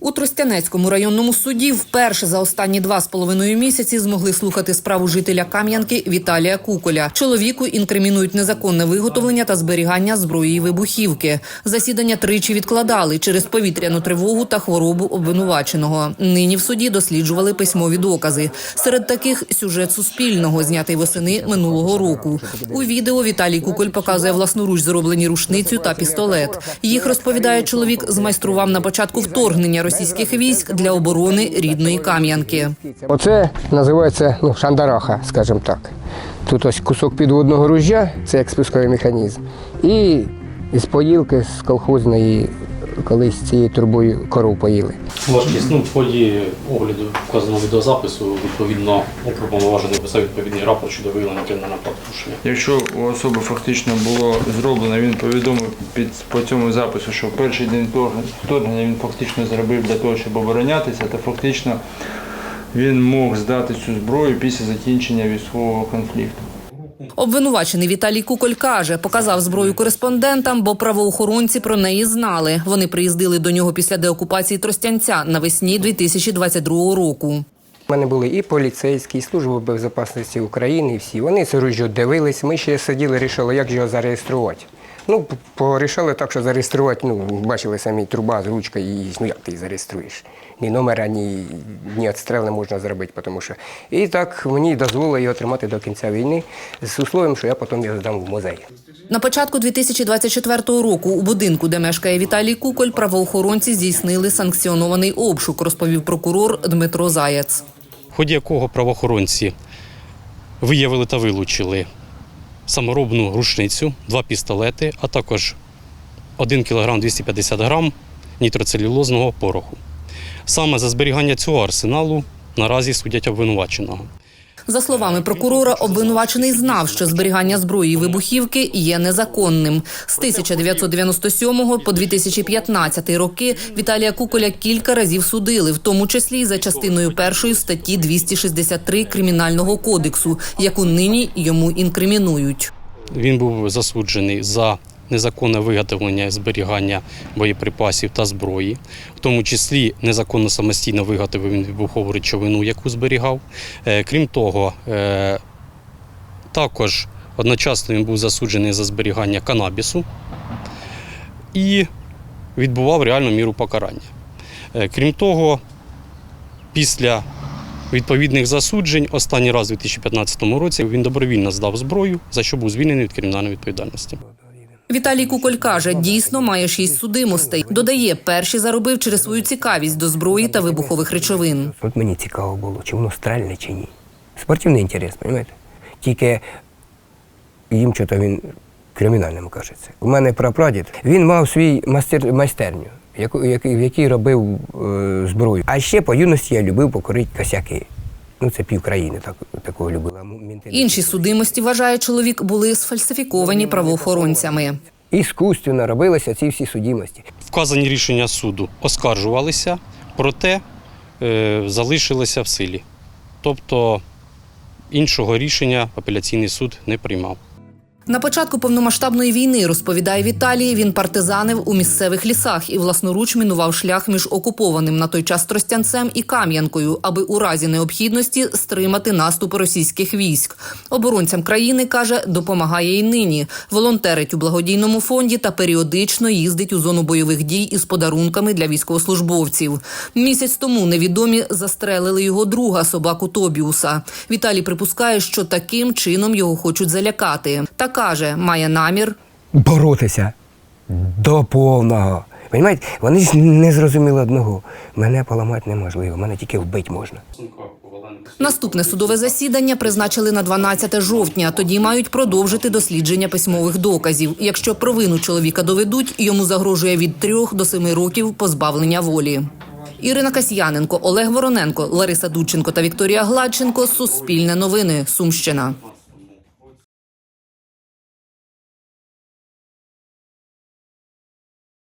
У Тростянецькому районному суді вперше за останні два з половиною місяці змогли слухати справу жителя Кам'янки Віталія Куколя. Чоловіку інкримінують незаконне виготовлення та зберігання зброї вибухівки. Засідання тричі відкладали через повітряну тривогу та хворобу обвинуваченого. Нині в суді досліджували письмові докази. Серед таких сюжет суспільного, знятий восени минулого року. У відео Віталій Куколь показує власноруч зроблені рушницю та пістолет. Їх розповідає чоловік, змайстрував на початку вторгнення російських військ для оборони рідної Кам'янки. Оце називається ну, шандараха, скажімо так. Тут ось кусок підводного ружжя, це як спусковий механізм. І із поїлки з колхозної, колись цією трубою коров поїли. Важкість. Ну, в ході огляду вказаного відеозапису відповідно уповноважений писав відповідний рапорт щодо виявлення кримінального правопорушення. Якщо у особи фактично було зроблено, він повідомив під по цьому запису, що в перший день вторгнення- вторгнення він фактично зробив для того, щоб оборонятися, то фактично він мог здати цю зброю після закінчення військового конфлікту. Обвинувачений Віталій Куколь каже, показав зброю кореспондентам, бо правоохоронці про неї знали. Вони приїздили до нього після деокупації Тростянця навесні 2022 року. У мене були і поліцейські, і служби безпечності України, і всі. Вони це ружьо дивились. Ми ще сиділи, рішили, як його зареєструвати. Ну, порішали так, що зареєструвати, ну, бачили самі труба з ручкою, і ну як ти її зареєструєш? Ні номера, ні, ні відстрел не можна зробити, тому що. І так мені дозволили його тримати до кінця війни з условием, що я потім його здам в музей. На початку 2024 року у будинку, де мешкає Віталій Куколь, правоохоронці здійснили санкціонований обшук, розповів прокурор Дмитро Заєць. В ході якого правоохоронці виявили та вилучили саморобну рушницю, два пістолети, а також 1 кг 250 грам нітроцелюлозного пороху. Саме за зберігання цього арсеналу наразі судять обвинуваченого. За словами прокурора, обвинувачений знав, що зберігання зброї і вибухівки є незаконним. З 1997 по 2015 роки Віталія Куколя кілька разів судили, в тому числі й за частиною першої статті 263 кримінального кодексу, яку нині йому інкримінують. Він був засуджений за незаконне виготовлення і зберігання боєприпасів та зброї, в тому числі незаконно самостійно виготовив він вибухову речовину, яку зберігав. Е, Крім того, е, також одночасно він був засуджений за зберігання канабісу і відбував реальну міру покарання. Е, Крім того, після відповідних засуджень останній раз у 2015 році він добровільно здав зброю, за що був звільнений від кримінальної відповідальності. Віталій Куколь каже, дійсно має шість судимостей. Додає, перші заробив через свою цікавість до зброї та вибухових речовин. От мені цікаво було, чи воно стрельне, чи ні. Спортивний інтерес, розумієте? Тільки їм що-то він кримінальним кажеться. У мене прапрадід, він мав свій мастер, майстерню, яку, в якій робив е, зброю. А ще по юності я любив покорити косяки. Ну, це пів країни так, такого любила. Інші судимості, вважає чоловік, були сфальсифіковані правоохоронцями. Іскусственно робилися ці всі судімості. Вказані рішення суду оскаржувалися, проте е, залишилися в силі. Тобто іншого рішення апеляційний суд не приймав. На початку повномасштабної війни, розповідає Віталій, він партизанив у місцевих лісах і власноруч мінував шлях між окупованим на той час Тростянцем і Кам'янкою, аби у разі необхідності стримати наступ російських військ. Оборонцям країни каже, допомагає і нині. Волонтерить у благодійному фонді та періодично їздить у зону бойових дій із подарунками для військовослужбовців. Місяць тому невідомі застрелили його друга собаку Тобіуса. Віталій припускає, що таким чином його хочуть залякати. Та каже, має намір боротися до повного. Понимаєте? Вони ж не зрозуміли одного. Мене поламати неможливо, мене тільки вбити можна. Наступне судове засідання призначили на 12 жовтня. Тоді мають продовжити дослідження письмових доказів. Якщо провину чоловіка доведуть, йому загрожує від 3 до 7 років позбавлення волі. Ірина Касьяненко, Олег Вороненко, Лариса Дудченко та Вікторія Гладченко. Суспільне новини. Сумщина.